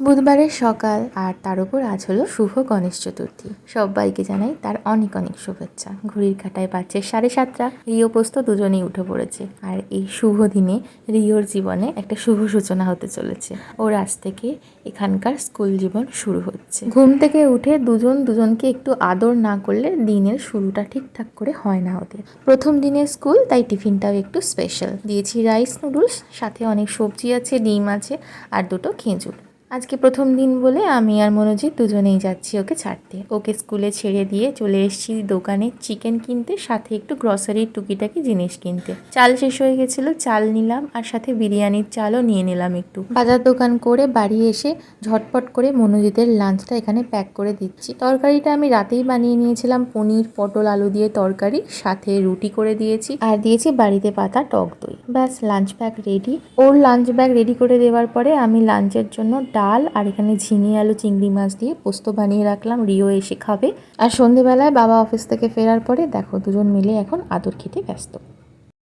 বুধবারের সকাল আর তার উপর আজ হলো শুভ গণেশ চতুর্থী। সবাইকে জানাই তার অনেক অনেক শুভেচ্ছা। ঘড়ির কাটায় বাজছে সাড়ে সাতটা। রিও পোস্ত দুজনেই উঠে পড়েছে। আর এই শুভ দিনে রিওর জীবনে একটা শুভ সূচনা হতে চলেছে। ওর আজ থেকে এখানকার স্কুল জীবন শুরু হচ্ছে। ঘুম থেকে উঠে দুজন দুজনকে একটু আদর না করলে দিনের শুরুটা ঠিকঠাক করে হয় না ওদের। প্রথম দিনের স্কুল, তাই টিফিনটাও একটু স্পেশাল দিয়েছি রাইস নুডলস সাথে অনেক সবজি আছে, ডিম আছে, আর দুটো খেজুর। আজকে প্রথম দিন বলে আমি আর মনোজিৎ দুজনেই যাচ্ছি ওকে ছাড়তে। ওকে স্কুলে ছেড়ে দিয়ে চলে এসেছি দোকানে চিকেন কিনতে, সাথে একটু গ্রসারির টুকিটাকি জিনিস কিনতে। চাল শেষ হয়ে গেছিল, চাল নিলাম আর সাথে বিরিয়ানির চালও নিয়ে নিলাম একটু। বাজার দোকান করে বাড়ি এসে ঝটপট করে মনোজিতের লাঞ্চটা এখানে প্যাক করে দিচ্ছি। তরকারিটা আমি রাতেই বানিয়ে নিয়েছিলাম, পনির, পটল, আলু দিয়ে তরকারি, সাথে রুটি করে দিয়েছি। আর দিয়েছি বাড়িতে পাতা টক দই। ব্যাস লাঞ্চ ব্যাগ রেডি ওর লাঞ্চ ব্যাগ রেডি করে দেওয়ার পরে আমি লাঞ্চের জন্য ডাল আর এখানে ঝিঙে, আলু, চিংড়ি মাছ দিয়ে পোস্ত বানিয়ে রাখলাম। রিও এসে খাবে। আর সন্ধেবেলায় বাবা অফিস থেকে ফেরার পরে দেখো, দুজন মিলে এখন আদর খেতে ব্যস্ত।